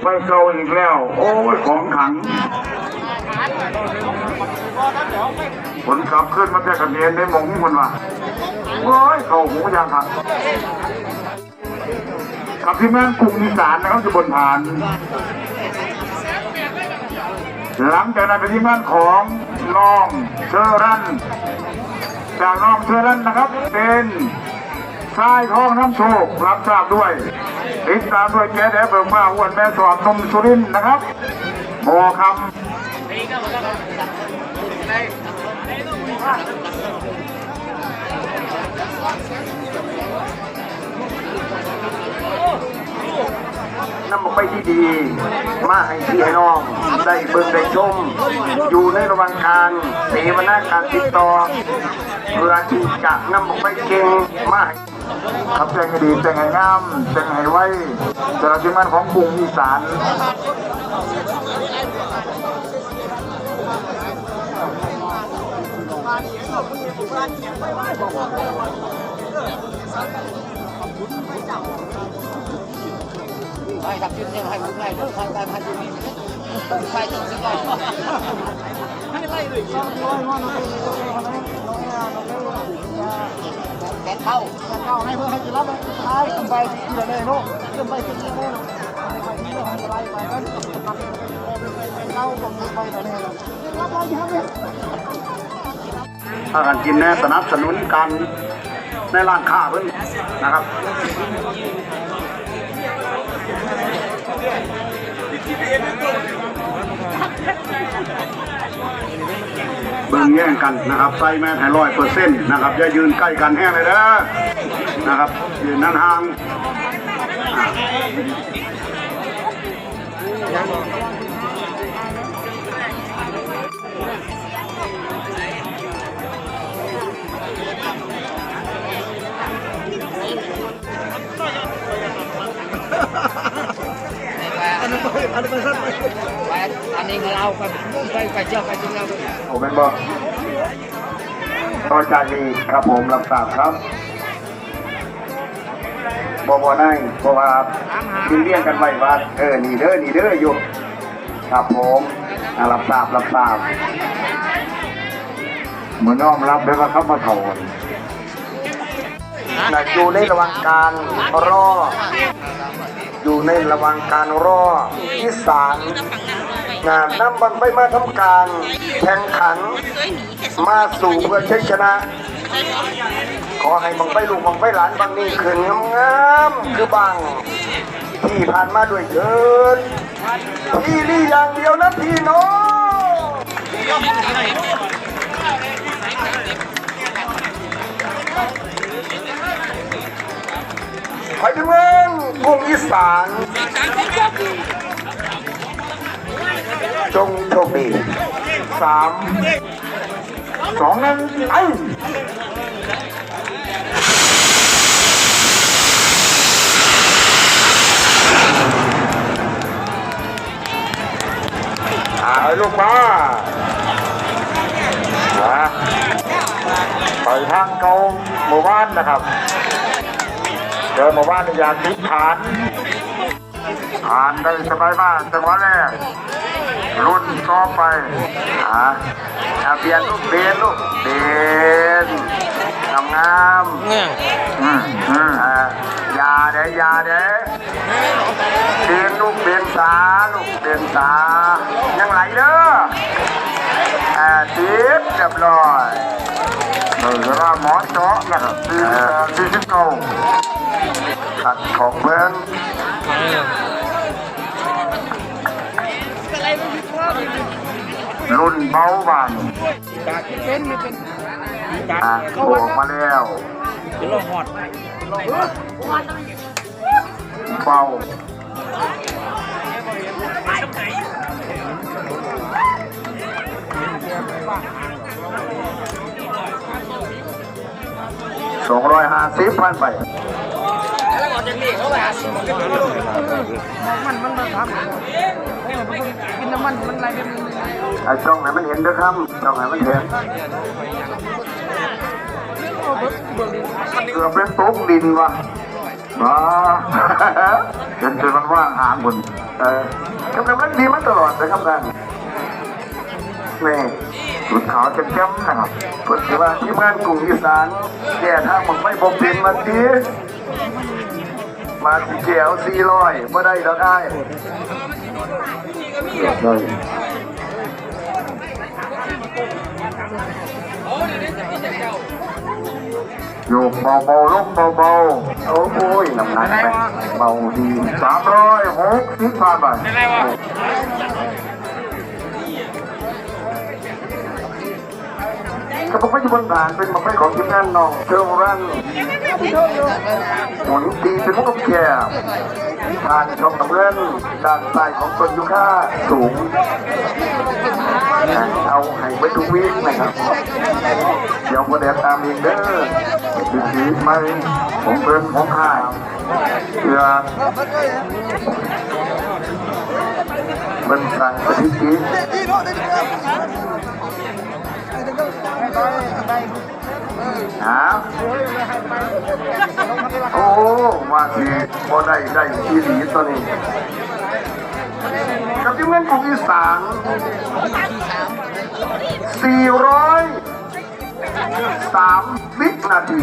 ไฟเก่าอีกแล้ว โอ้ยของขังผลขับขึ้นมาแต่กระเดียนในหมงคนว่าโอ้ยเข่าหูยางครับกับที่แม่นกรุงอีสานนะครับจะบนฐาน หลังจากนั้นเป็นที่แม่นของน้องเชอรันจากน้องเชอรันนะครับเป็น ชายทองน้ำโชครับทราบด้วยติดตามด้วยแกแดเบิงมาอ้วนแม่สอนนมสุรินนะครับโมคำนำออกไปที่ดี มาให้พี่ให้น้อง ได้เบิ่งได้ชม อยู่ในระหว่างการเสวนาการติดต่อเพื่อที่จะนำออกไปเก่งมาให้ ครับแต่งให้ดีแต่งให้งามแต่งให้ไว้สำหรับทีมงานของกรุงอีสาน phải tập trung thêm hai phút này nữa hai hai hai phút phải tập trung vào แขนเข้าเข้าให้เพื่อให้จะรับท้ายขึ้นไปที่ไหนเลยลูกขึ้นไปที่นี่เลยไปที่นี่ไปไปนั่นเข้าตรไปไหนเลยรับอะไรครับเนี่ยถ้าการกินแน่สนับสนุนกันในร้านค้าเพิ่นนะครับ เบิ่งแย่งกันนะครับไซแม่นให้ร้อยเปอร์เซ็นต์นะครับอย่ายืนใกล้กันแห้งเลยเด้อนะครับยืนนั่นห่าง อะอันนี้ไปอันนี้ไปสั้นไปไปอันนี้เราไปไปไปเจ้าไปถึงเราผมเป็นบอกต่อจากนี้ครับผมรับทราบครับบอบอได้เพราะว่าดินเรียงกันไว้ว่าเออนี่เด้อนี่เด้ออยู่ครับผมอ่ารับทราบรับทราบเหมือนน้อมรับแล้วก็เข้ามาถอนนะอยู่ในระหว่างการรอ อยู่ในระหว่างการรอที่ศาลงานนำบังไปมาทำการแข่งขัน มาสู่เพื่อชัยชนะ ขอให้บังไปลูกบังไปหลานบางนี่ขึ้นงามๆคือบังที่ผ่านมาด้วยเถิดพี่นี่อย่างเดียวนะพี่น้องไปถึงเมือง กรุงอีสานจงโชคดีสามสองหนึ่งไปอ่าให้ลูกมาไปทางเก่าหมู่บ้านนะครับ เจอหมู่บ้านในยามทิศฐานผ่านได้สบายมากจังหวะแรกรุ่นต่อไปอ่าอ่าเบียนลูกเบียนลูกเบียนงามงามๆอืมอืมอ่าอยาเด้อยาเด้เบียนลูกเบียนสาลูกเบียนสายังไหลเด้ออ่าติดเรียบร้อยเออแล้วก็หมอเจาะนะครับสี่สิบสี่สิบเก้า ขัดของเบิ้งรุ่นเบาบางเป็นไม่เป็นอะโผล่มาแล้วเดี๋ยวเราหอดเบาสองร้อยห้าสิบพันไป แล้วออกจากนี่เขาไปหาสิมันมันมันทำกินน้ำมันมันอะไรเป็นไอ้ช่องไหนมันเห็นด้อครับช่องไหนมันเห็นเกือบเป็นตุ๊กดินว่ะว้าเห็นจนมันว่างหางคนเออกำลังดีมาตลอดนะครับท่านนี่สุดขาวจะจ้ำนะครับเพื่อว่าที่งานกลุ่มอีสานแก่ทางมันไม่ผมเป็นมาที มาที่แก้วสี่ร้อยเมื่อได้ดอกได้เลยโยกเบาเบาๆลงเบาเบาโอ้โหน้ำหนักไปเบาดีสามร้อยหกสิบบาท กระบอกไม่อยู่บนฐานเป็นมาไม่ของทีมงานน้องเทอร์รันหมุนตีเป็นมุกแก่ทานช่องน้ำเงินด้านซ้ายของต้นยูค่าสูง เอาให้ไว้ทุกวีคนะครับเดี๋ยวประเดี๋ยวตามเองเด้อดีดีไหมผมเพิ่นผมขายเพื่อมันสั่งสถิติ โอ้มาสิพอได้ได้ทีหลีตอนนี้กับที่เงินกรุงอีสานสี่ร้อยสามวินาที